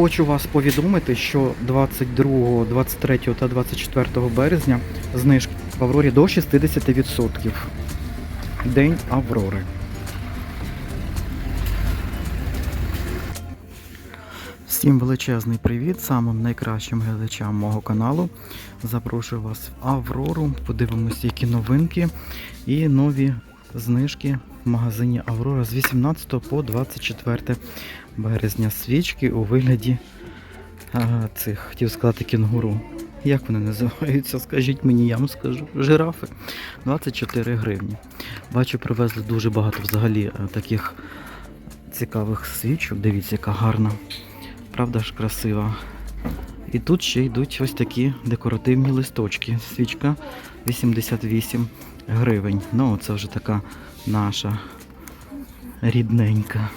Хочу вас повідомити, що 22, 23 та 24 березня знижки в Аврорі до 60%. День Аврори. Всім величезний привіт самим найкращим глядачам мого каналу. Запрошую вас в Аврору. Подивимося, які новинки і нові знижки в магазині Аврора з 18 по 24 березня. Свічки у вигляді а, цих, хотів сказати, кінгуру. Як вони називаються? Скажіть мені, я вам скажу. Жирафи. 24 гривні. Бачу, привезли дуже багато взагалі е, таких цікавих свічок. Дивіться, яка гарна. Правда ж красива. І тут ще йдуть ось такі декоративні листочки. Свічка 88 гривень. Ну, це вже така наша рідненька.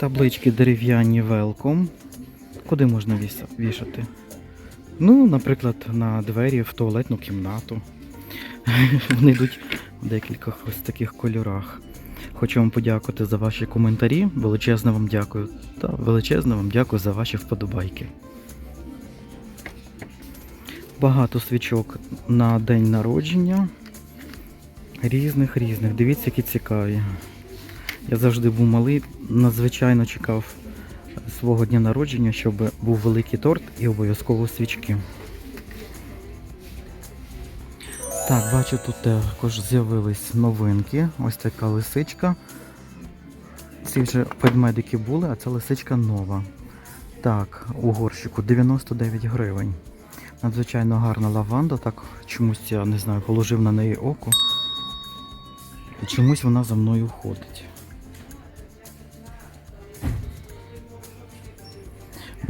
Таблички дерев'яні welcome. Куди можна вішати? Ну, наприклад, на двері в туалетну кімнату. Вони йдуть в декількох ось таких кольорах. Хочу вам подякувати за ваші коментарі. Величезно вам дякую. Та величезно вам дякую за ваші вподобайки. Багато свічок на день народження. Різних різних. Дивіться, які цікаві. Я завжди був малий, надзвичайно чекав свого дня народження, щоб був великий торт і обов'язково свічки. Так, бачу, тут також з'явились новинки. Ось така лисичка. Ці вже ведмедики були, а ця лисичка нова. Так, у горщику 99 гривень. Надзвичайно гарна лаванда, так чомусь я не знаю, положив на неї око. І чомусь вона за мною ходить.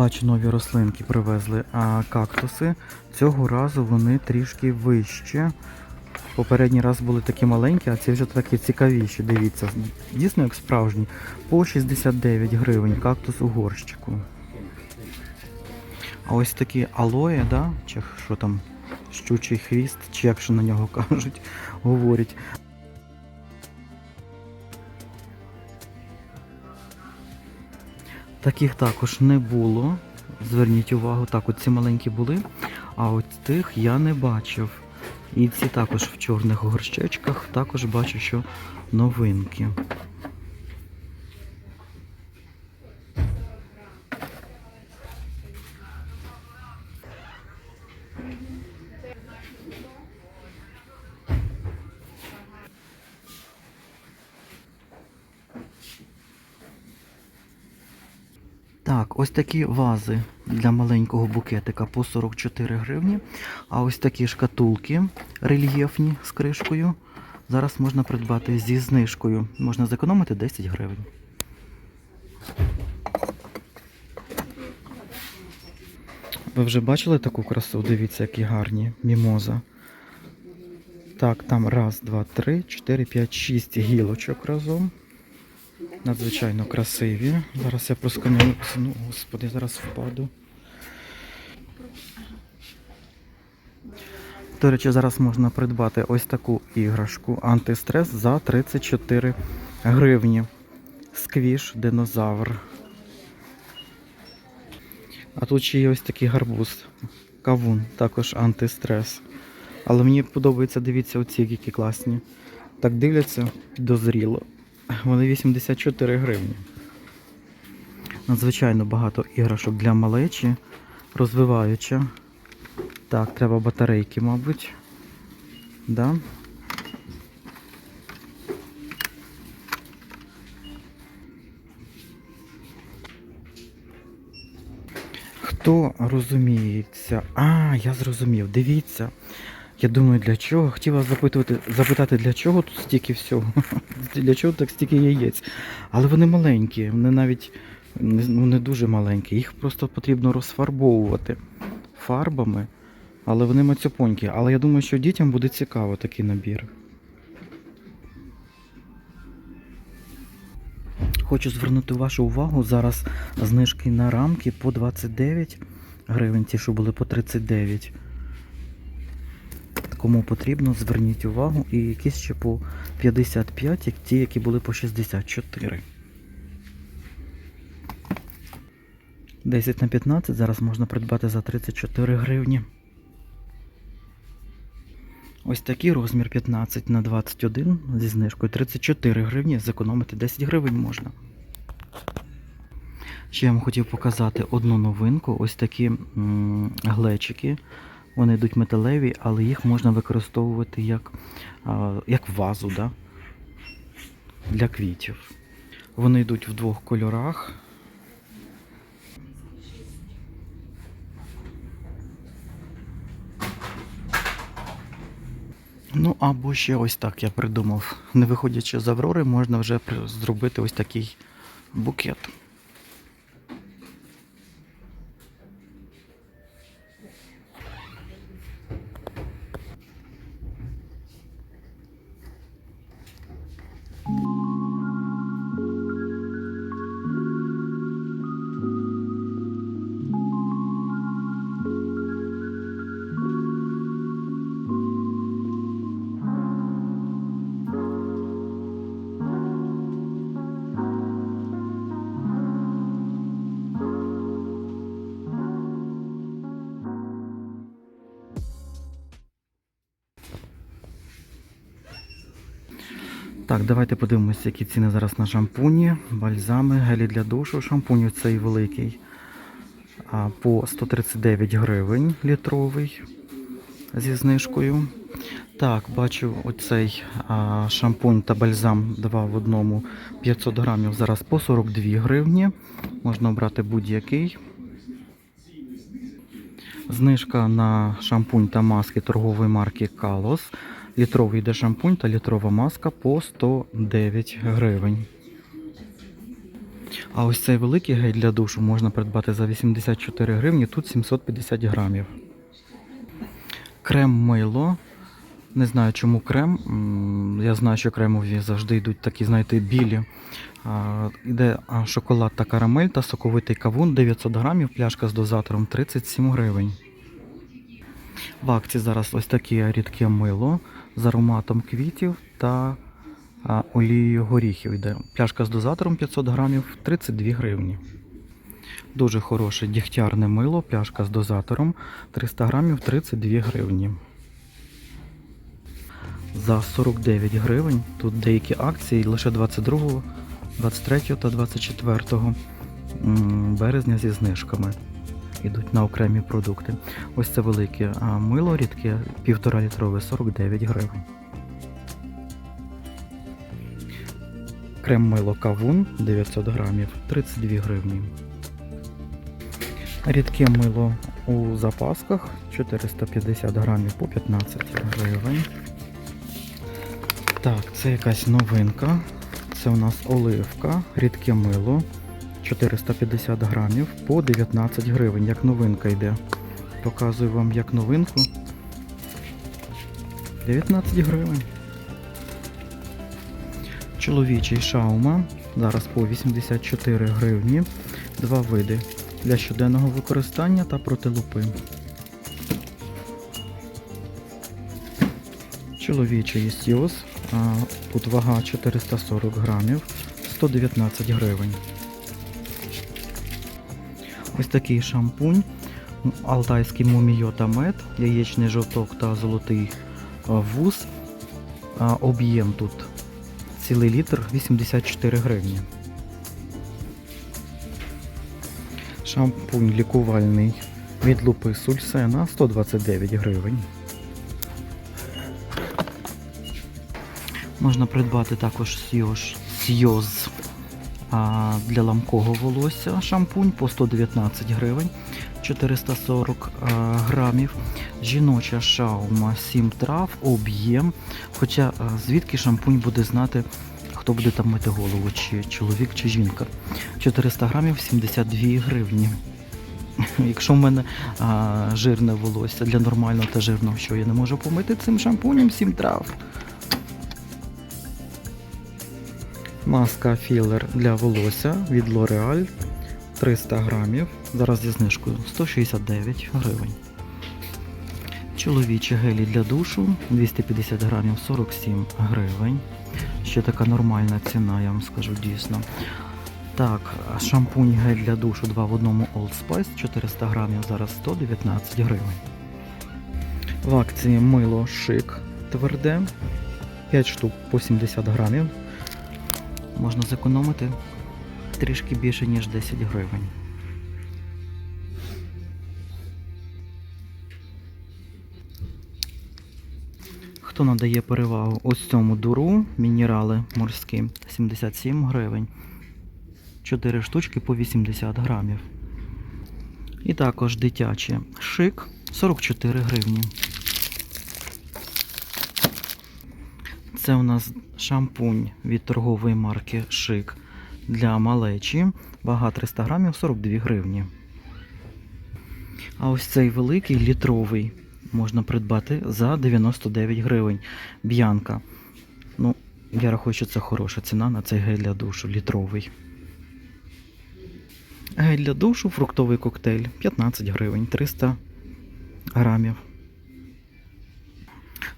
Бачу, нові рослинки привезли, а кактуси цього разу вони трішки вище. Попередній раз були такі маленькі, а ці вже такі цікавіші. Дивіться, дійсно як справжні. По 69 гривень кактус у горщику. А ось такі алоє, да? чи що там, щучий хвіст, чи як що на нього кажуть, говорять. Таких також не було. Зверніть увагу, так, от ці маленькі були, а от тих я не бачив. І ці також в чорних горщечках, також бачу, що новинки. Так, ось такі вази для маленького букетика по 44 гривні. А ось такі шкатулки рельєфні з кришкою. Зараз можна придбати зі знижкою. Можна зекономити 10 гривень. Ви вже бачили таку красу? Дивіться, які гарні мімоза. Так, там раз, два, три, чотири, п'ять, шість гілочок разом. Надзвичайно красиві. Зараз я просканую ціну. Господи, зараз впаду. До речі, зараз можна придбати ось таку іграшку антистрес за 34 гривні. Сквіш динозавр. А тут ще є ось такий гарбуз. Кавун, також антистрес. Але мені подобається, дивіться, оці які класні. Так дивляться дозріло. Вони 84 гривні. Надзвичайно багато іграшок для малечі. Розвиваюча. Так, треба батарейки, мабуть. Да? Хто розуміється? А, я зрозумів. Дивіться. Я думаю, для чого? Хотів вас запитувати, запитати, для чого тут стільки всього? Для чого так стільки яєць? Але вони маленькі, вони навіть ну, не дуже маленькі. Їх просто потрібно розфарбовувати фарбами, але вони мацюпонькі. Але я думаю, що дітям буде цікаво такий набір. Хочу звернути вашу увагу. Зараз знижки на рамки по 29 гривень, ті, що були по 39 кому потрібно, зверніть увагу. І якісь ще по 55, як ті, які були по 64. 10 на 15 зараз можна придбати за 34 гривні. Ось такий розмір 15 на 21 зі знижкою 34 гривні, зекономити 10 гривень можна. Ще я вам хотів показати одну новинку. Ось такі глечики вони йдуть металеві, але їх можна використовувати як, як вазу да? для квітів. Вони йдуть в двох кольорах. Ну, або ще ось так я придумав. Не виходячи з Аврори, можна вже зробити ось такий букет. Так, давайте подивимося, які ціни зараз на шампуні, бальзами, гелі для душу. Шампунь цей великий по 139 гривень літровий зі знижкою. Так, бачу оцей а, шампунь та бальзам 2 в одному 500 грамів зараз по 42 гривні. Можна обрати будь-який. Знижка на шампунь та маски торгової марки Kalos. Літровий йде шампунь та літрова маска по 109 гривень. А ось цей великий гель для душу можна придбати за 84 гривні, тут 750 грамів. Крем мило. Не знаю, чому крем. Я знаю, що кремові завжди йдуть такі, знаєте, білі. Іде шоколад та карамель та соковитий кавун 900 грамів, пляшка з дозатором 37 гривень. В акції зараз ось таке рідке мило з ароматом квітів та олією горіхів. Йде. Пляшка з дозатором 500 грамів 32 гривні. Дуже хороше дігтярне мило, пляшка з дозатором 300 грамів 32 гривні. За 49 гривень. Тут деякі акції лише 22, 23 та 24 березня зі знижками. Ідуть на окремі продукти. Ось це велике мило рідке, півтора літрове 49 гривень. Крем мило кавун 900 грамів 32 гривні. Рідке мило у запасках 450 грамів по 15 гривень. Так, це якась новинка. Це у нас оливка, рідке мило 450 грамів по 19 гривень. Як новинка йде. Показую вам як новинку. 19 гривень. Чоловічий шаума. Зараз по 84 гривні. Два види для щоденного використання та проти лупи. Чоловічий сіос. Тут вага 440 грамів, 119 гривень. Ось такий шампунь. Алтайський мумійота мед, яєчний жовток та золотий вуз. Об'єм тут цілий літр 84 гривні. Шампунь лікувальний від лупи Сульсена 129 гривень. Можна придбати також а, для ламкого волосся шампунь по 119 гривень 440 грамів. Жіноча шаума 7 трав, об'єм. Хоча звідки шампунь буде знати, хто буде там мити голову, чи чоловік, чи жінка. 400 грамів 72 гривні. Якщо в мене а, жирне волосся для нормального та жирного, що я не можу помити цим шампунем 7 трав. Маска філер для волосся від L'Oreal 300 грамів. Зараз зі знижкою 169 гривень. Чоловічі гелі для душу 250 грамів 47 гривень. Ще така нормальна ціна, я вам скажу дійсно. Так, шампунь гель для душу 2 в одному Old Spice 400 грамів, зараз 119 гривень. В акції мило шик тверде, 5 штук по 70 грамів. Можна зекономити трішки більше, ніж 10 гривень. Хто надає перевагу ось цьому дуру, мінерали морські 77 гривень. 4 штучки по 80 грамів. І також дитяче шик 44 гривні. Це у нас шампунь від торгової марки Шик для малечі. Вага 300 грамів 42 гривні. А ось цей великий літровий можна придбати за 99 гривень. Б'янка. Ну, я рахую, що це хороша ціна на цей гель для душу літровий. Гель для душу, фруктовий коктейль 15 гривень, 300 грамів.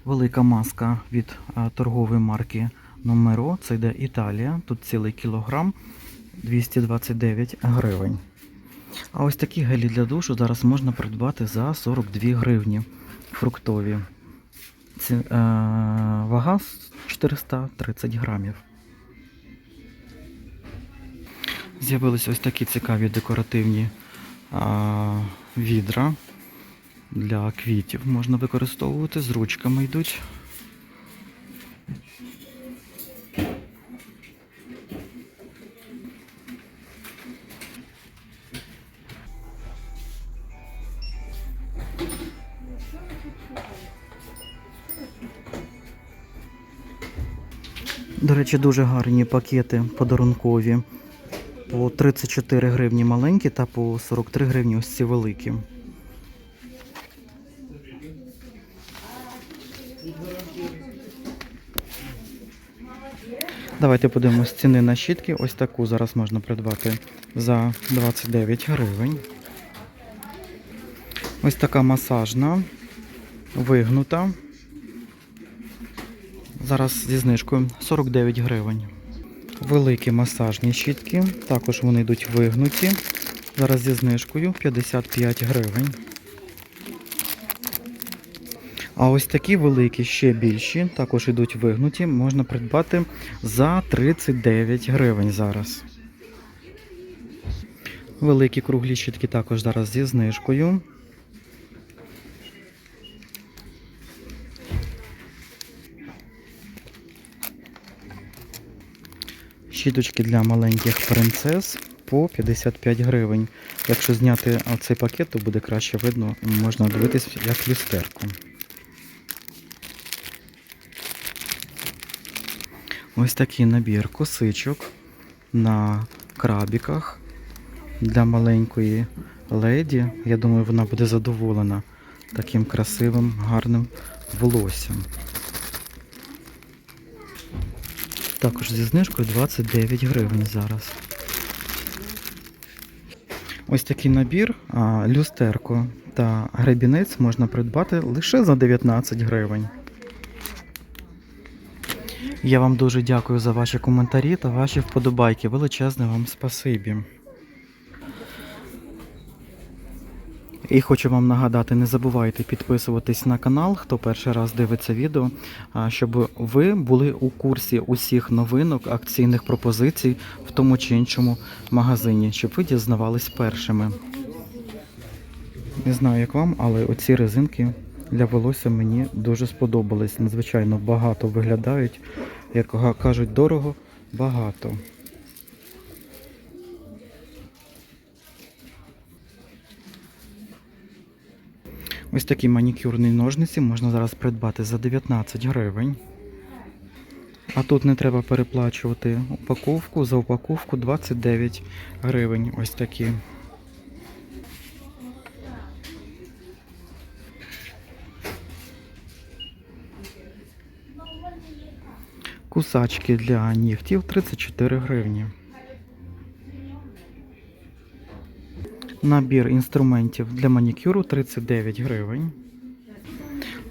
Велика маска від торгової марки Номеро. Це йде Італія. Тут цілий кілограм 229 гривень. А ось такі гелі для душу зараз можна придбати за 42 гривні. Фруктові. Ці, е, вага 430 грамів. З'явилися ось такі цікаві декоративні а, відра для квітів. Можна використовувати, з ручками йдуть. До речі, дуже гарні пакети подарункові. По 34 гривні маленькі та по 43 гривні ось ці великі. Давайте подивимось ціни на щітки. Ось таку зараз можна придбати за 29 гривень. Ось така масажна, вигнута. Зараз зі знижкою 49 гривень. Великі масажні щітки, також вони йдуть вигнуті. Зараз зі знижкою 55 гривень. А ось такі великі, ще більші, також йдуть вигнуті, можна придбати за 39 гривень зараз. Великі круглі щітки також зараз зі знижкою. Щіточки для маленьких принцес по 55 гривень. Якщо зняти цей пакет, то буде краще видно, можна дивитись як люстерку. Ось такий набір косичок на крабіках для маленької леді. Я думаю, вона буде задоволена таким красивим, гарним волоссям. Також зі знижкою 29 гривень зараз. Ось такий набір, люстерко та гребінець можна придбати лише за 19 гривень. Я вам дуже дякую за ваші коментарі та ваші вподобайки. Величезне вам спасибі. І хочу вам нагадати, не забувайте підписуватись на канал, хто перший раз дивиться відео, щоб ви були у курсі усіх новинок, акційних пропозицій в тому чи іншому магазині, щоб ви дізнавались першими. Не знаю, як вам, але оці резинки для волосся мені дуже сподобались. Надзвичайно багато виглядають. Як кажуть, дорого, багато. Ось такі манікюрні ножниці можна зараз придбати за 19 гривень. А тут не треба переплачувати упаковку. За упаковку 29 гривень. Ось такі. Кусачки для нігтів 34 гривні. Набір інструментів для манікюру 39 гривень.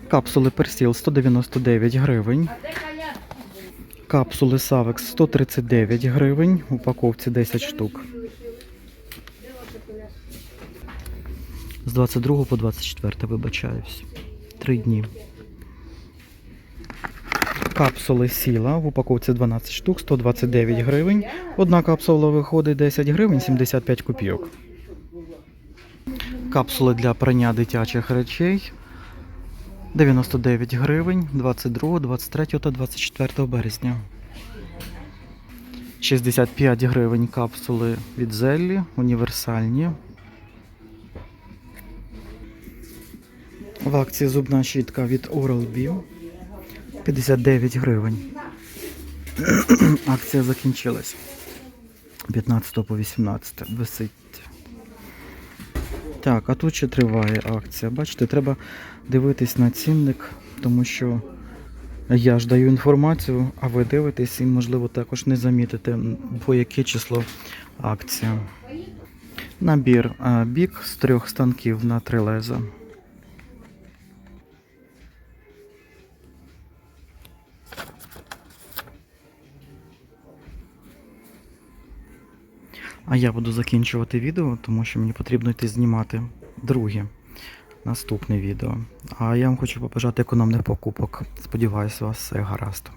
Капсули персіл 199 гривень. Капсули Савекс 139 гривень, упаковці 10 штук. З 22 по 24 вибачаюсь. Три дні. Капсули сіла в упаковці 12 штук, 129 гривень. Одна капсула виходить 10 гривень, 75 копійок. Капсули для прання дитячих речей 99 гривень 22, 23 та 24 березня. 65 гривень капсули від Зеллі, універсальні. В акції зубна щітка від Oral-B 59 гривень. Акція закінчилась. 15 по 18 висить. Так, а тут ще триває акція. Бачите, треба дивитись на цінник, тому що я ж даю інформацію, а ви дивитесь і, можливо, також не замітите, по яке число акція. Набір бік з трьох станків на три леза. А я буду закінчувати відео, тому що мені потрібно йти знімати друге, наступне відео. А я вам хочу побажати економних покупок. Сподіваюся, у вас все гаразд.